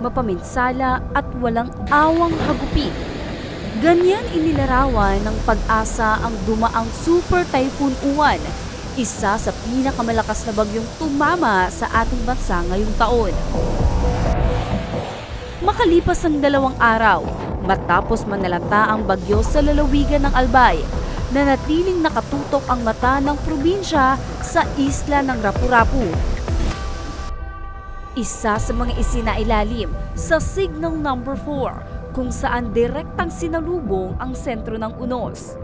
mapaminsala at walang awang hagupit. Ganyan inilarawan ng pag-asa ang dumaang Super Typhoon Uwan, isa sa pinakamalakas na bagyong tumama sa ating bansa ngayong taon. Makalipas ang dalawang araw, matapos manalanta ang bagyo sa lalawigan ng Albay, nanatiling nakatutok ang mata ng probinsya sa isla ng Rapu-Rapu. Isa sa mga isinailalim sa Signal Number 4 kung saan direktang sinalubong ang sentro ng Unos.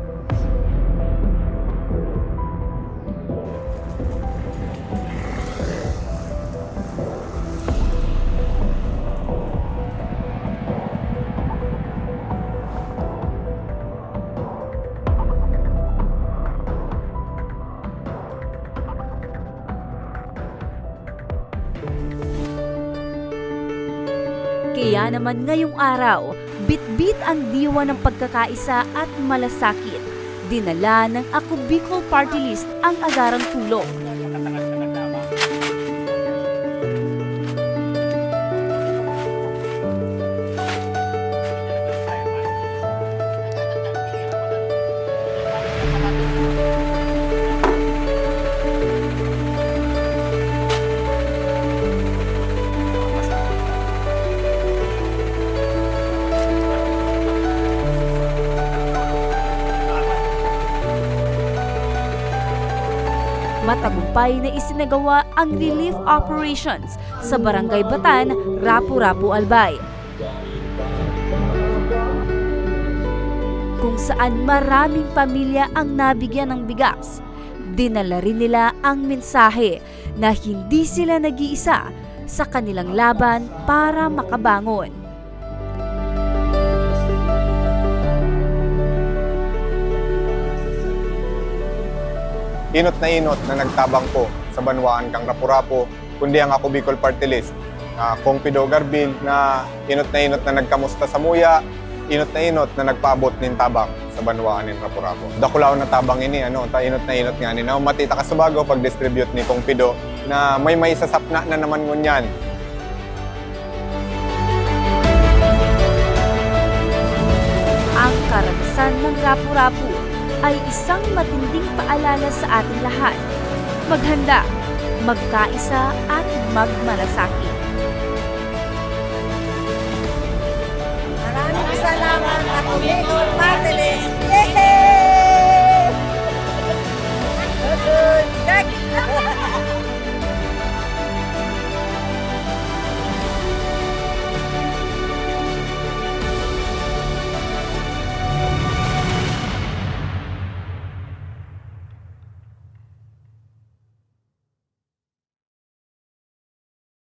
Kaya naman ngayong araw, bitbit ang diwa ng pagkakaisa at malasakit. Dinala ng Ako Bicol Party List ang agarang tulong. Matagumpay na isinagawa ang relief operations sa Barangay Batan, Rapu-Rapu, Albay. Kung saan maraming pamilya ang nabigyan ng bigas. Dinala rin nila ang mensahe na hindi sila nag-iisa sa kanilang laban para makabangon. Inot na inot na nagtabang po sa banwaan kang Rapu-Rapu, kundi ang ako Bicol Party List. Uh, Kong Pido Garbil na inot na inot na nagkamusta sa muya, inot na inot na nagpaabot nin tabang sa banwaan nin Rapu-Rapu. Dakulaw na tabang ini, ano, ta inot na inot nga ni na matita ka pag-distribute ni Kong Pido na may may sasapna na naman ngunyan Ang karanasan ng Rapu-Rapu ay isang matinding paalala sa ating lahat. Maghanda, magkaisa at magmalasakit. Maraming salamat Bicol Party List.